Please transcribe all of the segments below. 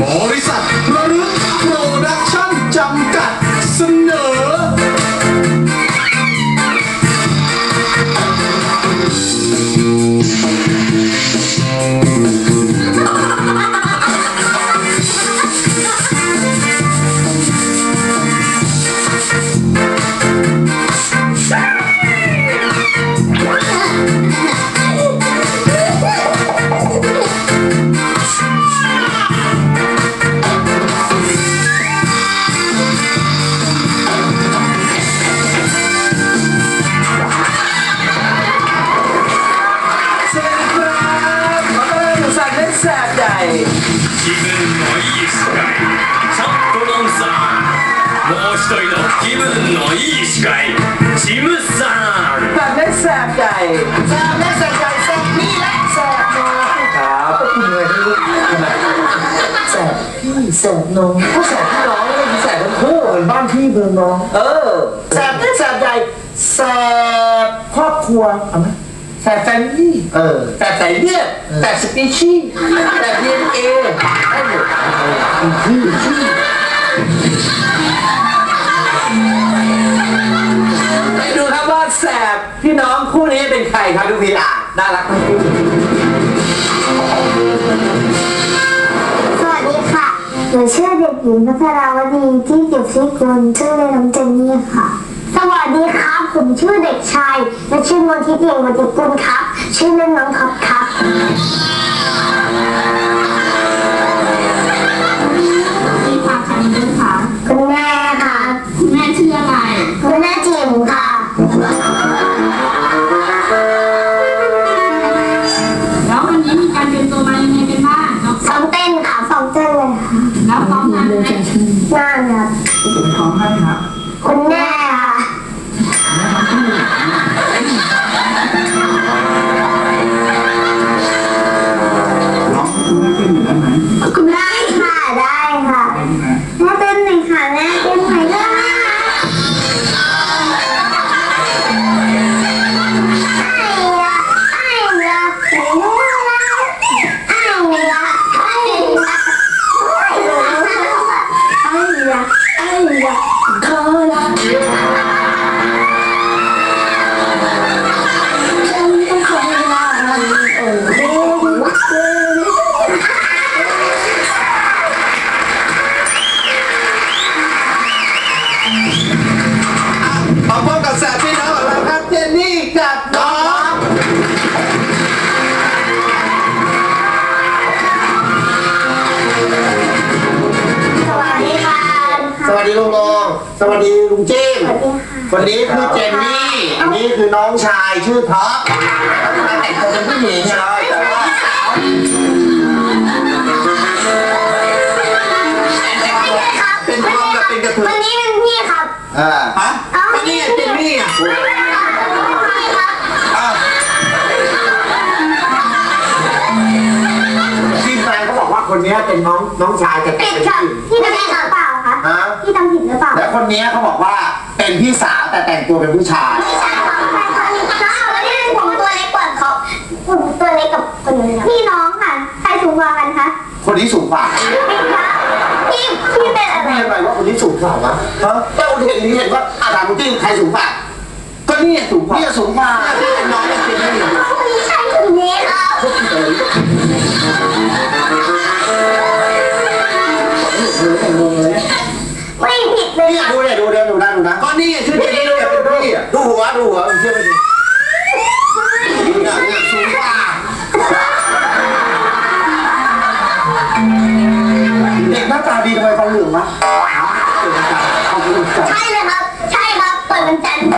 บ บใหญ่ 気分のいい司会チャットモンさんもう一人の気分のいい司会チムさん สัตว์เล่นแสบใหญ่ แซมและแซมใหญ่แซมนี่และแซมน้อง ครับคุณเลยที่ลูกทำไม แซมพี่แซมน้อง ผู้แสบพี่น้องไม่ได้มีแสบทั้งคู่เหมือนบ้านพี่เมืองน้อง เออ แซมและแซมใหญ่แซมครอบครัวเอาไหม แสบแฟมิลี่เออแสบสายเลือดแสบสปีชีส์แสบดีเอ็นเอได้หมดพี่พี่ไปดูครับว่าแสบพี่น้องคู่นี้เป็นใครครับทุกทีอะน่ารักทั้งคู่สวัสดีค่ะหนูชื่อเด็กหญิงพัทราวดีที่เก็บชิกุลชื่อเล่นน้องเจนนี่ค่ะ สวัสดีครับ ผมชื่อเด็กชายและชื่อมนทิเกียงมนติกุลครับ ชื่อเล่นน้องท็อปครับมีความคันด้วยค่ะคุณแม่ มาพบกับแสบพี่น้องของเราครับเจนนี่กับน้องสวัสดีค่ะสวัสดีลุงลงสวัสดีลุงเจมส์คนนี้คือเจนนี่อันนี้คือน้องชายชื่อท็อปแต่งตัวเป็นผู้หญิงใช่แต่ว่าเป็นทอมแบบเป็นกระเทวันยนี้เป็นพี่ครับอ่าฮะเอ้าก็นี่ไงเจนนี่อะพี่ครับอ้าวที่แฟนเขาบอกว่าคนนี้เป็นน้องน้องชายแต่แต่ผิงดเป็นครัผู้บหญิงพี่ทำผิดหรือเปล่าคะฮะพี่ทำผิดหรือเปล่าและคนนี้เขาบอกว่าเป็นพี่สาวแต่แต่งตัวเป็นผู้ชาย ใช่ค่ะใช่ค่ะน้องแล้วนี่ผมตัวเล็กกว่าเขาผมตัวเล็กกับคนนี้พี่น้องค่ะ ใครสูงกว่ากันคะคนนี้สูงกว่าพี่พี่เป็นอะไร ไม่เป็นไรว่าคนนี้สูงกว่าวะฮะแต่คนเห็นนี้เห็นว่าอาถามคุณจิ้งใครสูงกว่า นี่สูงกว่านี่สูงกว่าที่เป็นน้องเป็นนี่คนนี้ใช่คนนี้ครับงงเลยไม่ผิดเลยนี่ดูเนี่ยดูเดียวดูนะดูนะก็นี่ชื่อเจนี่ดูนี่ดูหัวดูหัวเชื่อไหมดิเนี่ยสูงกว่าเด็กหน้าตาดีทำไมฟันเหลืองวะใช่เลยครับ วันจันทร์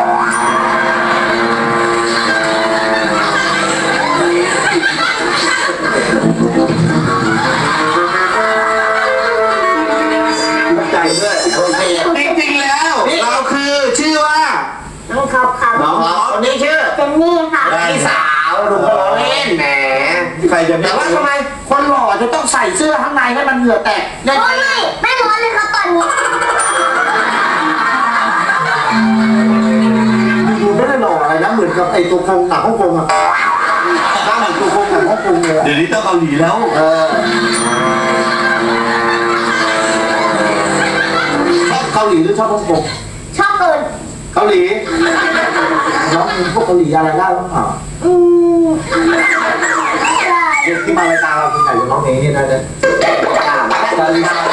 ใจด้วยโอเคจริงๆแล้ว เราคือชื่อว่าน้องท็อปครับน้องคนนี้ชื่อเจนนี่ค่ะพี่สาวดูเขาล้อเล่นแหมใครจะแต่ว่าทำไมคนหล่อจะต้องใส่เสื้อข้างในให้มันเหงื่อแตกได้โอ้ไหมยไม่ร้อนเลยครับตอนนี้ อยู่ไม่ได้หล่ออะไรนะเหมือนกับไอ้ตัวครงหนักฮ่องกงอะหน้าเหมือนตัวครงหนักฮ่องกงเลยอะเดี๋ยวนี้ต้องเกาหลีแล้ว เออชอบเกาหลีหรือชอบฮ่องกงชอบเกินเกาหลีน้องพวกเกาหลีอะไรได้บ้างเปล่าอืมเด็กที่มารายกาเราคนไหนจะร้องนี้งนี่ได้เลย เกา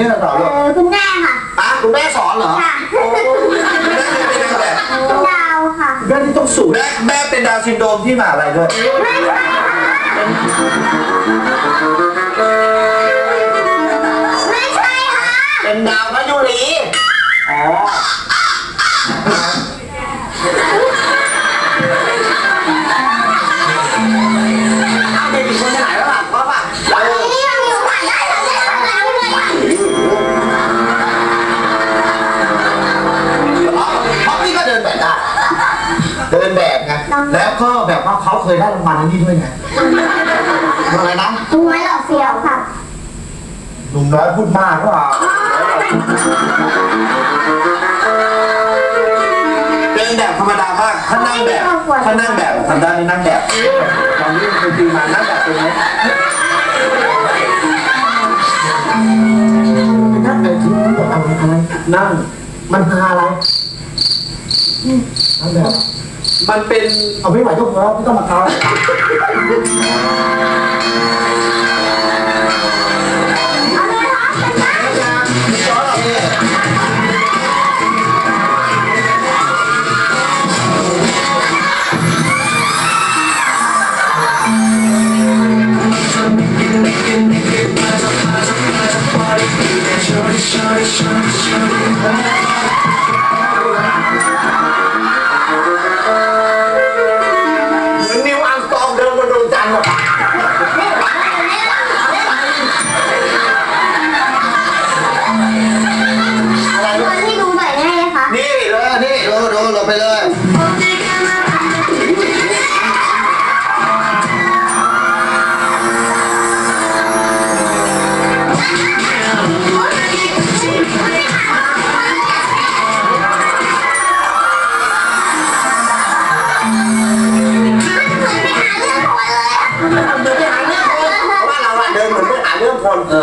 เนี่ยใครสอนจะนี่เราสอนเอลูกอคุณแม่ค่ะ อะคุณแม่สอนเหรอค่ะแม่เป็นแบบดาวค่ะ แม่ที่ต้องสูงแม่แม่เป็นดาวน์ซินโดรมที่มหาอะไรด้วยไม่ใช่ค่ะไม่ใช่ค่ะ เป็นดาวมายุรีอ๋อางวัลนี้ด้วยไงอะไรนะตัวหล่อเฟี้ยวค่ะหนุ่มน้อยพูดมากก็เอาเดินแบบธรรมดามากถ้านั่งแบบถ้านั่งแบบทำได้ไม่นั่งแบบตอนนี้เป็นปีมานั่งแบบเป็นไหมนั่งแบบที่บอกอะไรอะไรนั่งมันคืออะไรนั่งแบบ มันเป็นเอาไม่ไหวก็พอไม่ต้องมาเกา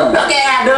คนแล้วแกเดิ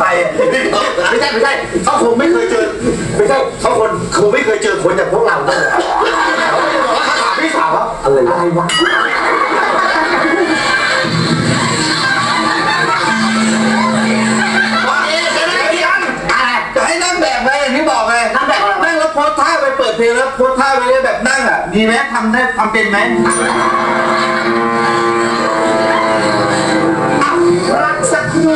ไซไม่ใช่ไม่ใช่เขาคงไม่เคยเจอไม่ใช่เขาคนคงไม่เคยเจอคนอย่างพวกเราเลยถามพี่สาวว่าอะไรอะไรวะเพลงแล้วโพสท่าไปเลยแบบนั่งอะมีไหมทำได้ทำเป็นไหมรักสักครู่